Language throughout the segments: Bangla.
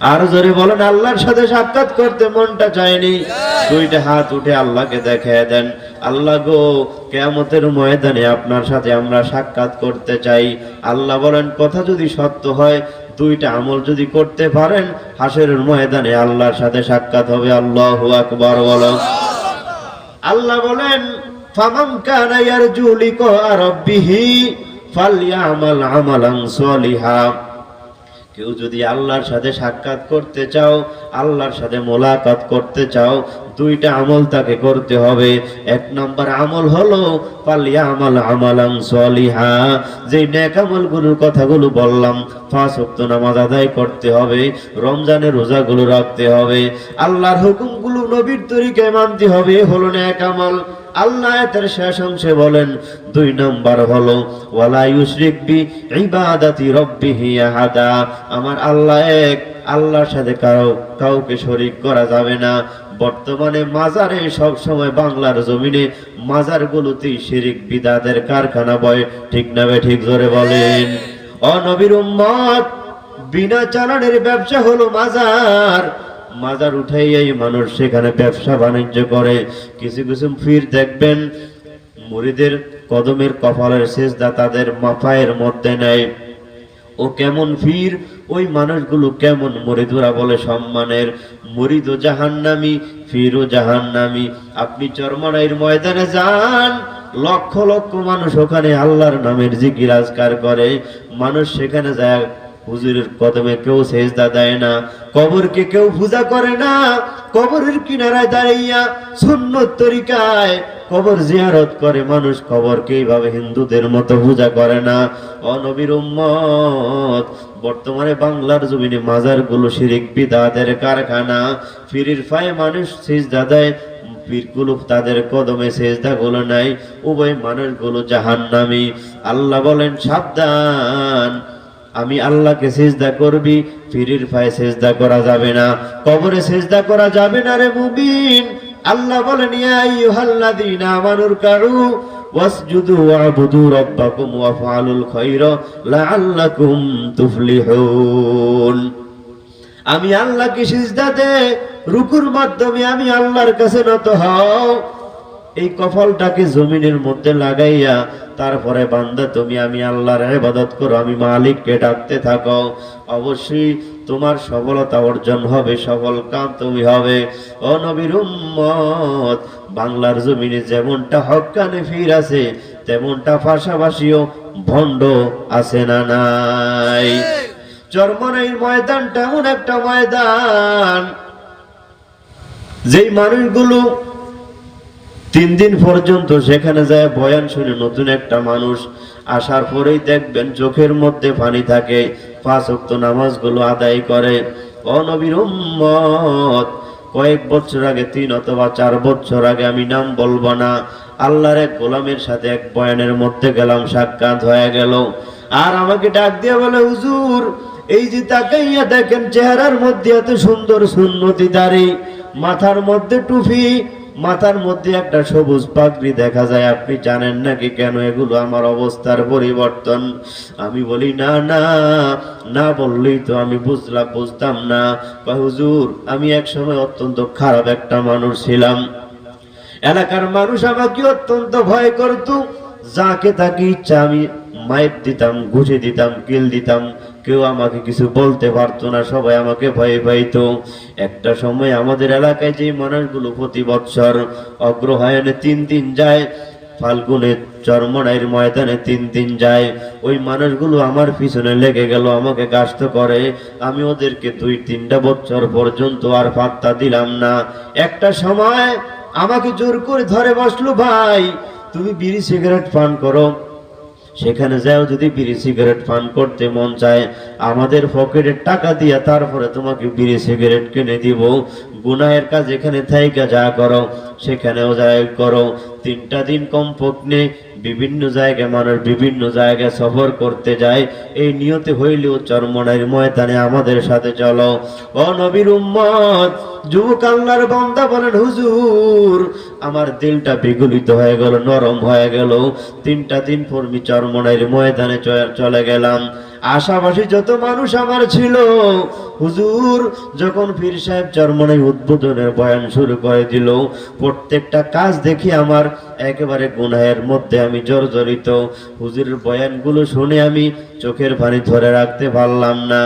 আর জোরে বলেন আল্লাহর সাথে সাক্ষাৎ করতে মনটা চায়নি। দুইটা হাত উঠে আল্লাহকে দেখায় দেন। আল্লাহ গো কেয়ামতের ময়দানে আপনার সাথে আমরা সাক্ষাৎ করতে চাই। আল্লাহ বলেন কথা যদি সত্য হয় দুইটা আমল যদি করতে পারেন হাসের ময়দানে আল্লাহর সাথে সাক্ষাৎ হবে। আল্লাহ আকবর বলো। আল্লাহ বলেন ফামান কানা ইয়ারজু লিকা রাব্বিহি ফালইআমাল আমালান সলিহা। কেউ যদি আল্লাহর সাথে সাক্ষাৎ করতে চাও, আল্লাহর সাথে মোলাকাত করতে চাও, দুইটা আমল তাকে করতে হবে। এক নম্বর আমল হলো পালিয়া আমল আমালাং সলিহা। যে নেক আমলগুলোর কথাগুলো বললাম ওয়াক্ত নামাজ আদায় করতে হবে, রমজানের রোজাগুলো রাখতে হবে। আল্লাহর হুকুমগুলো নবীর তরিকায় মানতে হবে হলো নেক আমল। আল্লাহ শেষ অংশে বলেন, দুই নম্বর হলো, ওয়ালা আমার আল্লাহ এক, আল্লাহর সাথে কারও, কাউকে শরিক করা যাবে না। বর্তমানে মাজারে সব সময় বাংলার জমিনে মাজারগুলোতেই শিরিক বিদাতের কারখানা বয়। ঠিক না বে ঠিক জোরে বলেন। ও নবীর উম্মত, বিনা চালানের ব্যবসা হলো মাজার। মাজার উঠাইয়াই মানুষ সেখানে ব্যবসা বাণিজ্য করে। কিছু কিছু ফির দেখবেন মুড়িদের কদমের কপালের শেষদা তাদের মাফায়ের মধ্যে নেয় ও কেমন ফির? ওই মানুষগুলো কেমন মরিদুরা বলে সম্মানের? মরিদ ও জাহান্নামি ফির ও জাহান্নামি। আপনি চরমনাইয়ের ময়দানে যান, লক্ষ লক্ষ মানুষ ওখানে আল্লাহর নামের জিকির আজকার করে। মানুষ সেখানে যায় হুজুরের কদমে কেউ সেজদা দেয় না, কবরকে কেউ পূজা করে না, কবরের কিনারায় দাঁড়াইয়া সুন্নত তরিকায় কবর জিয়ারত করে। মানুষ কবরকে এইভাবে হিন্দুদের মতো পূজা করে না। অনবীর উম্মত, বর্তমানে বাংলার জমিনে মাজারগুলো শিরিক বিদাতের কারখানা। ফিরির ফায়ে মানুষ সিজদা দেয় পীরগুলো তাদের কদমে সেজদা গুলো নাই উভয় মানুষগুলো জাহান্নামী। আল্লাহ বলেন, সাবধান। আমি আল্লাহকে সেজদা করবি ফিরির ফায়ে সেজদা করা যাবে না। কবরে সেজদা করা যাবে না রে মুবিন আল্লাহ বলেন, ইয়া আইয়ুহাল্লাযীনা আমানুর কারু, ওয়াসজুদু ওয়াবুদু রাব্বাকুম ওয়াফআলুল খায়রা লাআল্লাকুম তুফলিহুন। আমি আল্লাহকে সিজদা দে, রুকুর মাধ্যমে আমি আল্লাহর কাছে নত হও। এই কফলটাকে জমিনের মধ্যে লাগাইয়া, তারপরে বান্দা তুমি আমি আল্লাহর ইবাদত করো, আমি মালিককে ডাকতে থাকো। অবশ্যই তোমার সফলতা অর্জন হবে, সফল কাম তুমি হবে। ও নবীর উম্মত, বাংলার জমিনে যেমনটা হক্কানে ফির আছে, তেমনটা পাশাপাশিও ভণ্ড আছে না নাই? চরমনাইর ময়দানটা এমন একটা ময়দান, যেই মানুষগুলো তিন দিন পর্যন্ত সেখানে যায় বয়ান শুনে নতুন একটা মানুষ আসার পরেই দেখবেন চোখের মধ্যে পানি থাকে, পাঁচ অক্ত নামাজগুলো আদায় করে। অনবীর কয়েক বছর আগে, তিন অথবা চার বছর আগে আমি নাম বলব না, আল্লাহর এক গোলামের সাথে এক বয়ানের মধ্যে গেলাম, সাক্ষাৎ হয়ে গেল। আর আমাকে ডাক দিয়ে বলে, হুজুর, এই যে তাকে তাকাইয়া দেখেন, চেহারার মধ্যে এত সুন্দর সুন্নতি দাড়ি, মাথার মধ্যে টুপি মাথার মধ্যে একটা সবুজ পাগড়ি দেখা যায়, আপনি জানেন নাকি কেন এগুলো আমার অবস্থার পরিবর্তন? আমি বলি, না না না বললেই তো আমি বুঝলাম বুঝতাম না। বা হুজুর, আমি এক সময় অত্যন্ত খারাপ একটা মানুষ ছিলাম। এলাকার মানুষ আমাকে অত্যন্ত ভয় করত। যাকে তাকে ইচ্ছা আমি মায়ের দিতাম, ঘুষে দিতাম, কিল দিতাম। কেউ আমাকে কিছু বলতে পারতো না, সবাই আমাকে ভয়ে পাইতো। একটা সময় আমাদের এলাকায় যে মানুষগুলো প্রতি বৎসর অগ্রহায়ণে তিন দিন যায় ফাল্গুনে চরমনাইয়ের ময়দানে তিন দিন যায়, ওই মানুষগুলো আমার পিছনে লেগে গেল, আমাকে কাষ্ট করে। আমি ওদেরকে দুই তিনটা বছর পর্যন্ত আর পাত্তা দিলাম না। একটা সময় আমাকে জোর করে ধরে বসল, ভাই, তুমি বিড়ি সিগারেট পান করো। সেখানে যাও, যদি বিড়ি সিগারেট পান করতে মন চায়, আমাদের পকেটের টাকা দিয়ে তারপরে তোমাকে বিড়ি সিগারেট কিনে দিব। গুনায়ের কাজ এখানে থাইকা যা করো, সেখানেও যাই করো। তিনটা দিন কম পক্ষে বিভিন্ন জায়গায় মানুষ বিভিন্ন জায়গায় সফর করতে যায় এই নিয়তে হইলেও চর্মনের ময়দানে আমাদের সাথে চলো। ও নবীর উম্মত, যুবক আল্লাহর বান্দা বলেন, হুজুর, আমার দিলটা বিগলিত হয়ে গেল, নরম হয়ে গেল। তিনটা দিন পরমি চর্মনের ময়দানে চলে গেলাম। আশাবাসী যত মানুষ আমার ছিল, হুজুর যখন পীর সাহেব চরমনাই উদ্বোধনের বয়ান শুরু করে দিল, প্রত্যেকটা কাজ দেখি আমার একেবারে গুনাহের মধ্যে আমি জর্জরিত। হুজুরের বয়ানগুলো শুনে আমি চোখের পানি ধরে রাখতে পারলাম না।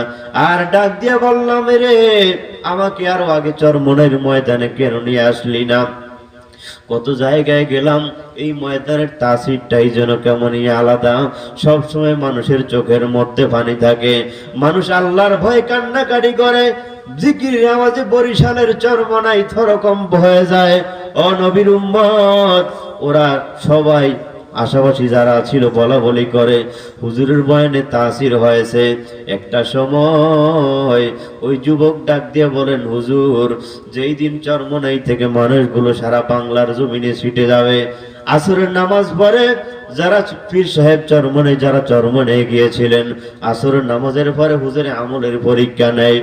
আর ডাক দিয়ে বললাম রে আমাকে আরও আগে চরমনের ময়দানে কেন নিয়ে আসলি না? কত জায়গায় গেলাম, এই ময়দানের তাসিরটাই যেন কেমনই আলাদা। সব সময় মানুষের চোখের মধ্যে পানি থাকে। মানুষ আল্লাহর ভয় কান্নাকাটি করে জিকির আওয়াজে বরিশালের চরমনাই থরকম হয়ে যায়। অনবির উম্মত, ওরা সবাই আশাবাসী যারা ছিল বলা বলি করে, হুজুরের বয়ানে তাসির হয়েছে। একটা সময় ওই যুবক ডাক দিয়ে বলেন, হুজুর, যেই দিন চরমনাই থেকে মানুষগুলো সারা বাংলার জমিনে ছুটে যাবে, আসরের নামাজ পরে যারা পীর সাহেব চরমনে যারা চরমনে গিয়েছিলেন, আসরের নামাজের পরে হুজুরে আমলের পরীক্ষা নেয়।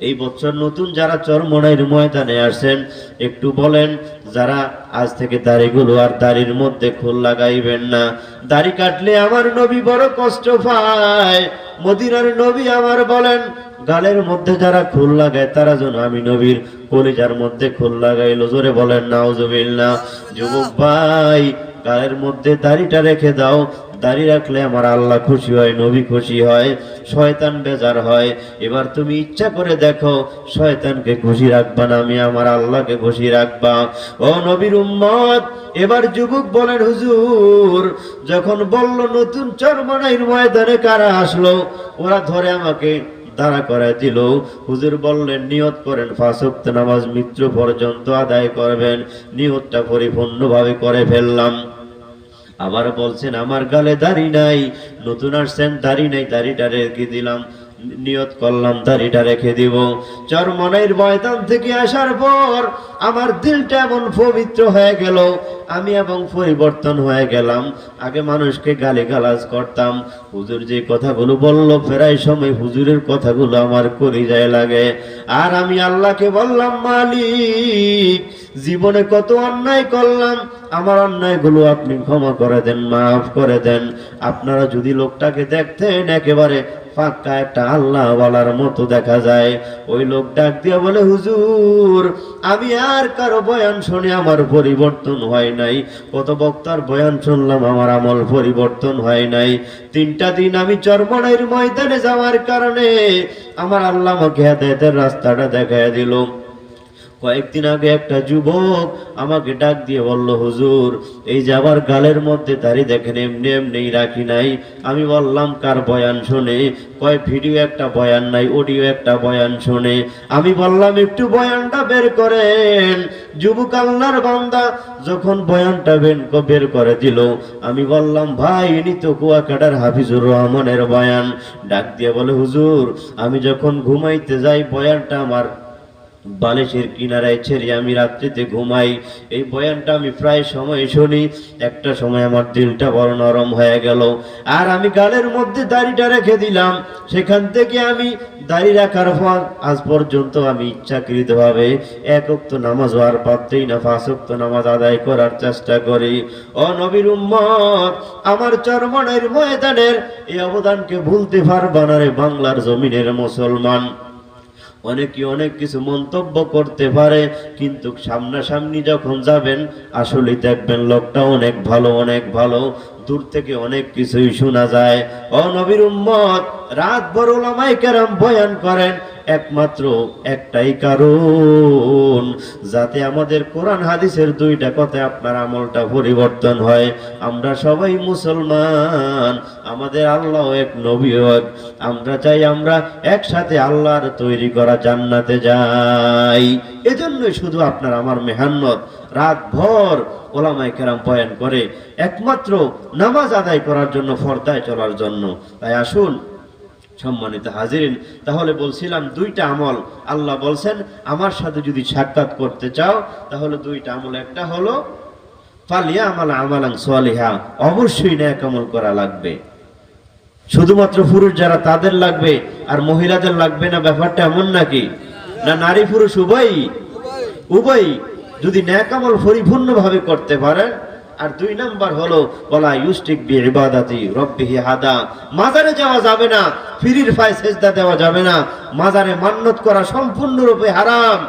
এই বছর নতুন যারা চরমনাইয়ের ময়দানে আসেন, একটু বলেন, যারা আজ থেকে দাড়িগুলো আর দাড়ির মধ্যে খোল লাগাইবেন না। দাড়ি কাটলে আমার নবী বড় কষ্ট পায়। মদিনার নবী আমার বলেন, গালের মধ্যে যারা খোল লাগায়, তারা যেন আমি নবীর কলিজার মধ্যে খোল লাগাইলো। জোরে বলেন, নাউজুবিল্লাহ। যুবক ভাই, গালের মধ্যে দাড়িটা রেখে দাও। দাড়ি রাখলে আমার আল্লাহ খুশি হয়, নবী খুশি হয়, শয়তান বেজার হয়। এবার তুমি ইচ্ছা করে দেখো, শয়তানকে খুশি রাখবা না, আমি আমার আল্লাহকে খুশি রাখবা। ও নবীর উম্মত, এবার যুবক বলেন, হুজুর, যখন বলল নতুন চরমনাইর ময়দানে কারা আসলো, ওরা ধরে আমাকে দাঁড়া করে দিল। হুজুর বললেন, নিয়ত করেন ফাঁসক্ত নামাজ মিত্র পর্যন্ত আদায় করবেন। নিয়তটা পরিপূর্ণভাবে করে ফেললাম। আবার বলছেন আমার গালে দাড়ি নাই নতুন আসছেন দাড়ি নাই দাড়িটা রেখে দিলাম? নিয়ত করলাম, দাড়িটা রেখে দিব। চরমনাইর ময়দান থেকে আসার পর আমার দিলটা এমন পবিত্র হয়ে গেল, আমি এবং পরিবর্তন হয়ে গেলাম। আগে মানুষকে গালি গালাজ করতাম, হুজুর যে কথাগুলো বলল ফেরাই সময় হুজুরের কথাগুলো আমার করি যায় লাগে। আর আমি আল্লাহকে বললাম, মালিক, জীবনে কত অন্যায় করলাম, আমার অন্যায়গুলো আপনি ক্ষমা করে দেন, মাফ করে দেন। আপনারা যদি লোকটাকে দেখতেন, একেবারে ফাঁকা একটা আল্লাহ বলার মতো দেখা যায়। ওই লোক ডাক দিয়ে বলে, হুজুর, আমি আর কারও বয়ান শুনে আমার পরিবর্তন হয় নাই। কত বক্তার বয়ান শুনলাম, আমার আমল পরিবর্তন হয় নাই। তিনটা দিন আমি চর্মনের ময়দানে যাওয়ার কারণে আমার আল্লাহ আমাকে হেদায়তের রাস্তাটা দেখা দিল। কয়েকদিন আগে একটা যুবক আমাকে ডাক দিয়ে বলল, হুজুর, এই যে আবার গালের মধ্যে দাড়ি দেখেন, এমনি এমনি রাখি নাই। আমি বললাম, কার বয়ান শুনে? কয়, ভিডিও একটা বয়ান নাই, অডিও একটা বয়ান শুনে। আমি বললাম, একটু বয়ানটা বের করেন। যুবক আল্লাহর বান্দা যখন বয়ানটা বের করে দিল, আমি বললাম, ভাই, ইনি তো কুয়াকাটার হাফিজুর রহমানের বয়ান। ডাক দিয়ে বলে, হুজুর, আমি যখন ঘুমাইতে যাই, বয়ানটা আমার বালিশের কিনারায় ছেড়ে আমি রাত্রিতে ঘুমাই। এই বয়ানটা আমি প্রায় সময় শুনি। একটা সময় আমার দিলটা বড় নরম হয়ে গেল। আর আমি গালের মধ্যে দাড়িটা রেখে দিলাম। সেখান থেকে আমি দাড়ি রাখার পর আজ পর্যন্ত আমি ইচ্ছাকৃতভাবে একক্ত নামাজ হওয়ার পাত্রেই না ফাঁসক্ত নামাজ আদায় করার চেষ্টা করি। ও নবীর উম্মত, আমার চরমনের ময়দানের এই অবদানকে ভুলতে পারবা না রে বাংলার জমিনের মুসলমান। অনেকে অনেক কিছু মন্তব্য করতে পারে, কিন্তু সামনাসামনি যখন যাবেন আসলে দেখবেন লোকটা অনেক ভালো অনেক ভালো। দূর থেকে অনেক কিছুই শোনা যায়। অনবির উম্মত রাত ভর ওলামাই কেরাম বয়ান করেন একমাত্র একটাই কারণ, যাতে আমাদের কোরআন হাদিসের দুইটা কথায় আপনার আমলটা পরিবর্তন হয়। আমরা সবাই মুসলমান, আমাদের আল্লাহ এক নবী এক আমরা চাই আমরা একসাথে আল্লাহর তৈরি করা জান্নাতে যাই। এজন্যই শুধু আপনার আমার মেহান্নত রাত ভর ওলামায় কেরাম বয়ান করে, একমাত্র নামাজ আদায় করার জন্য ফর্দায় চলার জন্য। তাই আসুন সম্মানিত হাজিরিন, তাহলে বলছিলাম দুইটা আমল। আল্লাহ বলছেন, আমার সাথে যদি সাক্ষাৎ করতে চাও, তাহলে দুইটা আমল। একটা হলো ফালিয়া আমাল আমালাং সোয়ালিহা অবশ্যই ন্যাক আমল করা লাগবে। শুধুমাত্র পুরুষ যারা তাদের লাগবে, আর মহিলাদের লাগবে না, ব্যাপারটা এমন নাকি? না নারী পুরুষ উভয়ই? উভয়ই। যদি ন্যাকামল পরিপূর্ণভাবে করতে পারেন আর দুই নাম্বার হলো বলা ইউস্টিক বি ইবাদাতি রব্বিহি হাদা। মাজারে যাওয়া যাবে না, ফিরির পায়ে সেজদা দেওয়া যাবে না। মাজারে মান্নত করা সম্পূর্ণরূপে হারাম।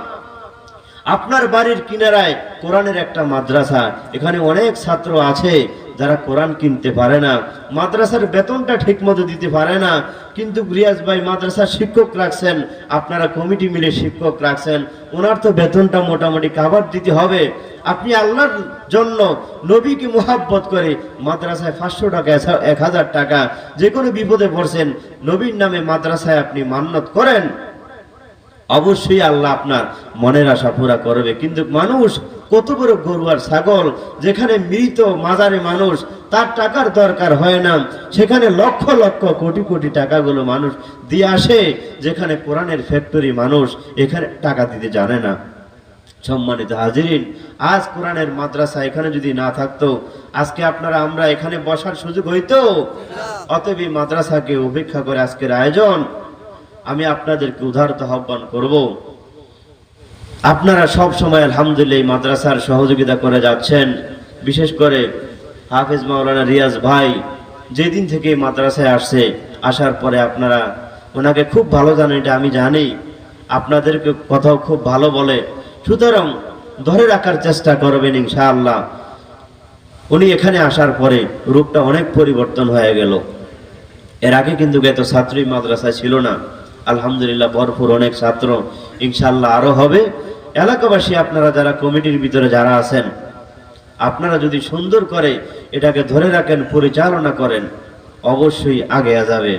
আপনার বাড়ির কিনারায় কোরআনের একটা মাদ্রাসা, এখানে অনেক ছাত্র আছে। যারা কোরআন কিনতে পারে না, মাদ্রাসার বেতনটা ঠিক মতো দিতে পারে না, কিন্তু রিয়াজ ভাই মাদ্রাসার শিক্ষক রাখছেন, আপনারা কমিটি মিলে শিক্ষক রাখছেন, ওনার তো বেতনটা মোটামুটি কাভার দিতে হবে। আপনি আল্লাহর জন্য নবীকে মোহাব্বত করে মাদ্রাসায় পাঁচশো টাকা এক হাজার টাকা যে কোনো বিপদে পড়ছেন, নবীর নামে মাদ্রাসায় আপনি মান্নত করেন। অবশ্যই আল্লাহ আপনার মনের আশা পুরা করবে। কিন্তু মানুষ কত বড় গরু আর ছাগল, যেখানে মৃত মাজারে মানুষ, তার টাকার দরকার হয় না। সেখানে লক্ষ লক্ষ কোটি কোটি টাকাগুলো মানুষ দিয়ে আসে, যেখানে কোরআনের ফ্যাক্টরি মানুষ এখানে টাকা দিতে জানে না। সম্মানিত হাজিরিন, আজ কোরআনের মাদ্রাসা এখানে যদি না থাকতো, আজকে আপনারা আমরা এখানে বসার সুযোগ হইতো? অতএব মাদ্রাসাকে উপেক্ষা করে আজকের আয়োজন আমি আপনাদেরকে উদারত আহ্বান করব। আপনারা সব সময় আলহামদুলিল্লাহ মাদ্রাসার সহযোগিতা করে যাচ্ছেন। বিশেষ করে হাফেজ মাওলানা রিয়াজ ভাই যেদিন থেকে মাদ্রাসায় আসছে, আসার পরে আপনারা ওনাকে খুব ভালো জানেন, এটা আমি জানি। আপনাদেরকে কথাও খুব ভালো বলে। সুতরাং ধরে রাখার চেষ্টা করবেন ইনশাআল্লাহ। উনি এখানে আসার পরে রূপটা অনেক পরিবর্তন হয়ে গেল। এর আগে কিন্তু এত ছাত্রী মাদ্রাসা ছিল না। আলহামদুলিল্লাহ, ভরপুর অনেক ছাত্র। ইনশাল্লাহ আরও হবে। এলাকাবাসী আপনারা যারা কমিটির ভিতরে যারা আছেন, আপনারা যদি সুন্দর করে এটাকে ধরে রাখেন, পরিচালনা করেন, অবশ্যই আগে যাবে।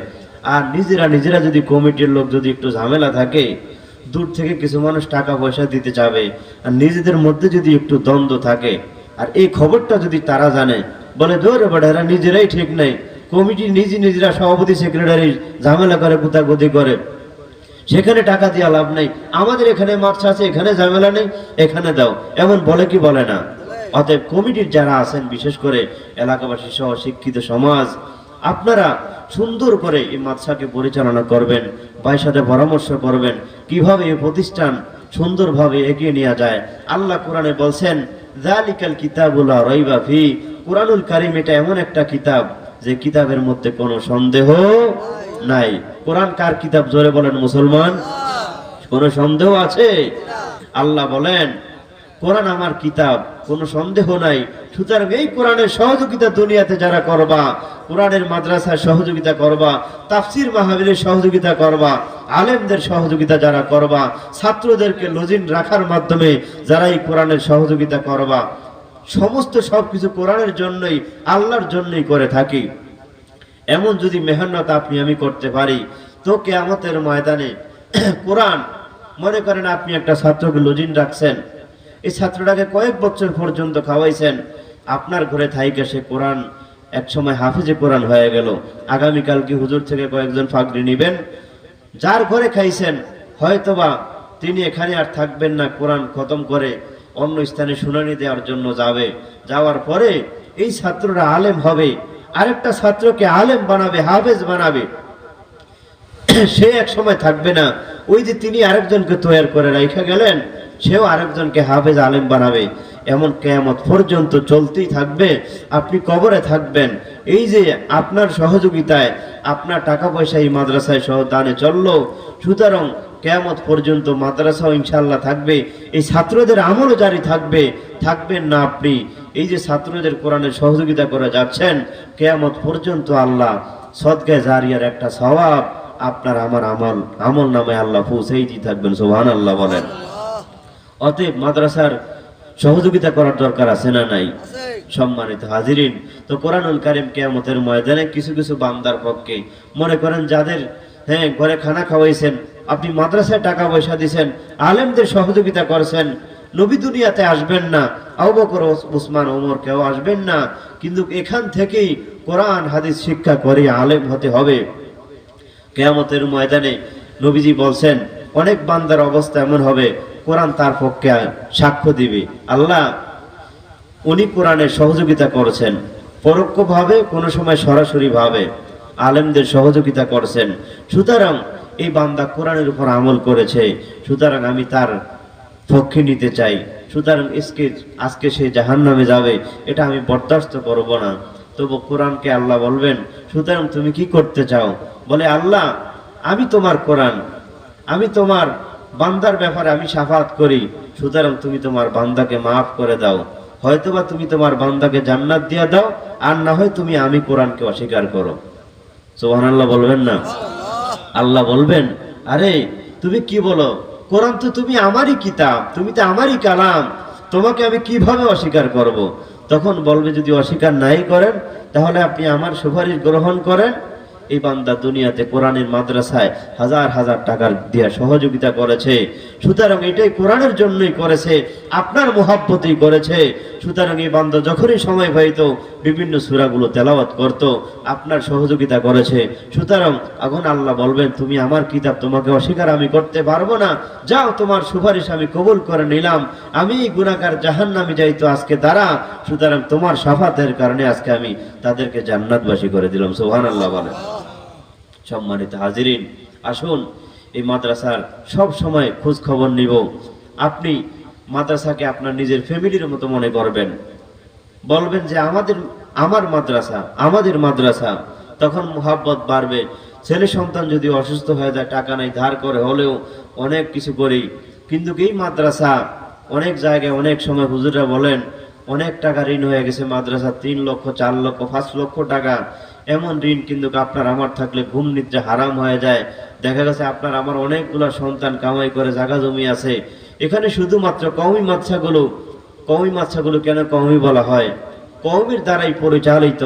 আর নিজেরা নিজেরা যদি কমিটির লোক যদি একটু ঝামেলা থাকে, দূর থেকে কিছু মানুষ টাকা পয়সা দিতে যাবে আর নিজেদের মধ্যে যদি একটু দ্বন্দ্ব থাকে, আর এই খবরটা যদি তারা জানে, বলে ধরে বেড়া এরা নিজেরাই ঠিক নেই। কমিটি নিজে নিজেরা সভাপতি, সেক্রেটারি ঝামেলা করে, গুতাগুতি করে। সেখানে টাকা দেওয়া লাভ নেই। আমাদের এখানে মার্চ আছে, এখানে ঝামেলা নেই, এখানে দাও। এমন বলে কি বলে না? অতএব কমিটির যারা আছেন, বিশেষ করে এলাকাবাসী সহ শিক্ষিত সমাজ, আপনারা সুন্দর করে এই মাদ্রাসাকে পরিচালনা করবেন, ভাইয়ের সাথে পরামর্শ করবেন, কীভাবে এই প্রতিষ্ঠান সুন্দরভাবে এগিয়ে নেওয়া যায়। আল্লাহ কোরআনে বলছেন জালিকাল কিতাবুল্লাহ রইবা ফি। কোরআনুল কারিম এটা এমন একটা কিতাব যে কিতাবের মধ্যে কোনো সন্দেহ নাই। কোরআন কার কিতাব? জোরে বলেন মুসলমান। কোনো সন্দেহ আছে? আল্লাহ বলেন, কোরআন আমার কিতাব, কোনো সন্দেহ নাই। সুতরাং এই কোরআনের সহযোগিতা দুনিয়াতে যারা করবা, কোরআনের মাদ্রাসার সহযোগিতা করবা, তাফসির মাহবিলের সহযোগিতা করবা, আলেমদের সহযোগিতা যারা করবা, ছাত্রদেরকে লজিন রাখার মাধ্যমে যারা এই কোরআনের সহযোগিতা করবা সমস্ত সবকিছু কোরআনের জন্যই, আল্লাহর জন্যই করে থাকি। এমন যদি মেহনত আপনি আমি করতে পারি, তো কেয়ামতের ময়দানে কোরআন, মনে করেন আপনি একটা ছাত্রকে লজিন রাখছেন, এই ছাত্রটাকে কয়েক বছর পর্যন্ত খাওয়াইছেন, আপনার ঘরে থাইকে সে কোরআন এক সময় হাফিজে কোরআন হয়ে গেল। আগামীকাল কি হুজুর থেকে কয়েকজন ফাগরি নিবেন, যার ঘরে খাইছেন, হয়তোবা তিনি এখানে আর থাকবেন না কোরআন খতম করে অন্য স্থানে শুনানি দেওয়ার জন্য যাবে। যাওয়ার পরে এই ছাত্ররা আলেম হবে। আরেকটা ছাত্রকে আলেম বানাবে, হাফেজ বানাবে। সে এক সময় থাকবে না। ওই যে তিনি আরেকজনকে তৈরি করে রেখে গেলেন, সেও আরেকজনকে হাফেজ আলেম বানাবে। এমন কেয়ামত পর্যন্ত চলতেই থাকবে। আপনি কবরে থাকবেন। এই যে আপনার সহযোগিতায় আপনার টাকা পয়সা এই মাদ্রাসায় সহ দানে চলল, সুতরাং কেয়ামত পর্যন্ত মাদ্রাসাও ইনশাল্লাহ থাকবে। এই ছাত্রদের আমলও জারি থাকবে। থাকবেন না আপনি। এই যে ছাত্রদের কোরআনের সহযোগিতা করে যাচ্ছেন, কেয়ামত পর্যন্ত আল্লাহ সদগায় জারিয়ার একটা স্বভাব আপনার আমার আমল আমল নামে আল্লাহ পৌঁছেই দিয়ে থাকবেন সোহান আল্লাহ বলেন। অতএব মাদ্রাসার সহযোগিতা করার দরকার আছে না নাই? সম্মানিত হাজিরিন, তো কোরআনুল কারিম কেয়ামতের ময়দানে কিছু কিছু বান্দার পক্ষে মনে করেন যাদের হ্যাঁ ঘরে খানা খাওয়াইছেন আপনি মাদ্রাসায় টাকা পয়সা দিছেন, আলেমদের সহযোগিতা করছেন, নবী দুনিয়াতে আসবেন না, আবু বকর ওস- উসমান, ওমর কেউ আসবেন না, কিন্তু এখান থেকেই কোরআন, হাদিস, শিক্ষা করে আলেম হতে হবে। কেয়ামতের ময়দানে নবীজি বলছেন, অনেক বান্দার অবস্থা এমন হবে, কোরআন তার পক্ষে সাক্ষ্য দিবে। আল্লাহ উনি কোরআনের সহযোগিতা করেছেন, পরোক্ষভাবে কোনো সময় সরাসরি ভাবে আলেমদের সহযোগিতা করছেন। সুতরাং এই বান্দা কোরআনের উপর আমল করেছে, সুতরাং আমি তার পক্ষে নিতে চাই। সুতরাং আজকে আজকে সে জাহান নামে যাবে, এটা আমি বরদাস্ত করব না। তবু কোরআনকে আল্লাহ বলবেন, সুতরাং তুমি কি করতে চাও? বলে, আল্লাহ, আমি তোমার কোরআন, আমি তোমার বান্দার ব্যাপারে আমি সাফাত করি, সুতরাং তুমি তোমার বান্দাকে মাফ করে দাও। হয়তোবা তুমি তোমার বান্দাকে জান্নাত দিয়ে দাও, আর না হয় তুমি আমি কোরআনকে অস্বীকার করো। সোহান আল্লাহ বলবেন না? আল্লাহ বলবেন, আরে, তুমি কি বলো? কোরআন তো তুমি আমারই কিতাব, তুমি তো আমারই কালাম, তোমাকে আমি কীভাবে অস্বীকার করব। তখন বলবে, যদি অস্বীকার নাই করেন, তাহলে আপনি আমার সুপারিশ গ্রহণ করেন। এই বান্দা দুনিয়াতে কোরআনের মাদ্রাসায় হাজার হাজার টাকার দিয়া সহযোগিতা করেছে। সুতরাং এটাই কোরআনের জন্যই করেছে, আপনার মোহাব্বতেই করেছে। সুতরাং এই বান্ধব যখনই সময় পাইত, বিভিন্ন সুরাগুলো তেলাওয়াত করত, আপনার সহযোগিতা করেছে। সুতরাং এখন আল্লাহ বলবেন, তুমি আমার কিতাব তোমাকে অস্বীকার আমি করতে পারব না। যাও, তোমার সুপারিশ আমি কবুল করে নিলাম। আমি গুণাকার জাহান নামে যাইতো আজকে তারা। সুতরাং তোমার সাফাতের কারণে আজকে আমি তাদেরকে জান্নাতবাসী করে দিলাম। সোহান আল্লাহ বলেন। সম্মানিত হাজিরিন, আসুন এই মাদ্রাসার সব সময় খোঁজ খবর নিব। আপনি মাদ্রাসাকে আপনার নিজের ফ্যামিলির মতো মনে করবেন। বলবেন যে আমাদের, আমার মাদ্রাসা, আমাদের মাদ্রাসা। তখন মোহাব্বত বাড়বে। ছেলে সন্তান যদি অসুস্থ হয়ে যায়, টাকা নাই, ধার করে, হলেও অনেক কিছু করি। কিন্তু এই মাদ্রাসা? অনেক জায়গায় অনেক সময় হুজুরা বলেন, অনেক টাকা ঋণ হয়ে গেছে মাদ্রাসা, তিন লক্ষ, চার লক্ষ, পাঁচ লক্ষ টাকা। এমন ঋণ কিন্তু আপনার আমার থাকলে ঘুম নিদ্রা হারাম হয়ে যায়। দেখা গেছে আপনার আমার অনেকগুলো সন্তান কামাই করে জাগা জমি আছে। এখানে শুধুমাত্র কমি মাদ্রাসাগুলো কমি মাদ্রাসাগুলো কেন কমি বলা হয়? কৌমির দ্বারাই পরিচালিত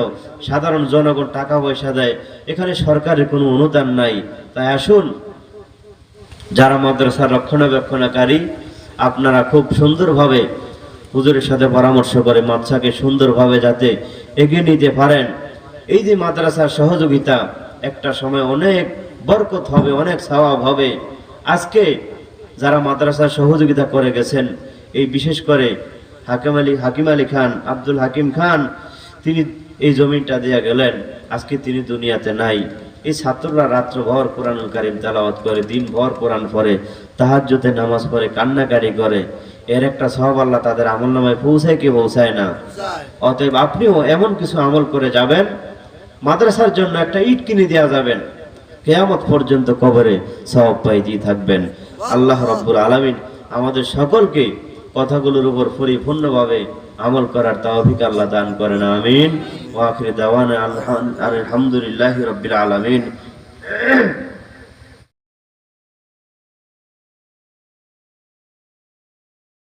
সাধারণ জনগণ টাকা পয়সা দেয়, এখানে সরকারের কোনো অনুদান নাই। তাই আসুন, যারা মাদ্রাসার রক্ষণাবেক্ষণাকারী, আপনারা খুব সুন্দরভাবে হুজুরের সাথে পরামর্শ করে মাদ্রাসাকে সুন্দরভাবে যাতে এগিয়ে নিতে পারেন। এই যে মাদ্রাসার সহযোগিতা, একটা সময় অনেক বরকত হবে, অনেক সওয়াব হবে। আজকে যারা মাদ্রাসার সহযোগিতা করে গেছেন, এই বিশেষ করে হাকিম আলী হাকিম আলী খান, আব্দুল হাকিম খান, তিনি এই জমিটা দিয়ে গেলেন। আজকে তিনি দুনিয়াতে নাই। এই ছাত্ররা রাত্রভর কোরআন কারিম তালাওয়াত করে দিন ভর কোরআন পড়ে, তাহাজ্জুদে নামাজ পড়ে কান্নাকারি করে। এর একটা সহব আল্লাহ তাদের আমল নামায় পৌঁছায় কি পৌঁছায় না। অতএব আপনিও এমন কিছু আমল করে যাবেন, মাদ্রাসার জন্য একটা ইট কিনে দেওয়া যাবেন। কেয়ামত পর্যন্ত কবরে সব পাইতেই থাকবেন। আল্লাহ রব্বুর আলমিন আমাদের সকলকে কথাগুলোর উপর পরিপূর্ণভাবে আমল করার তৌফিক আল্লাহ দান করেন, আমিন। ওয়াখির আখির আলহামদুলিল্লাহ আলমিন আলামিন।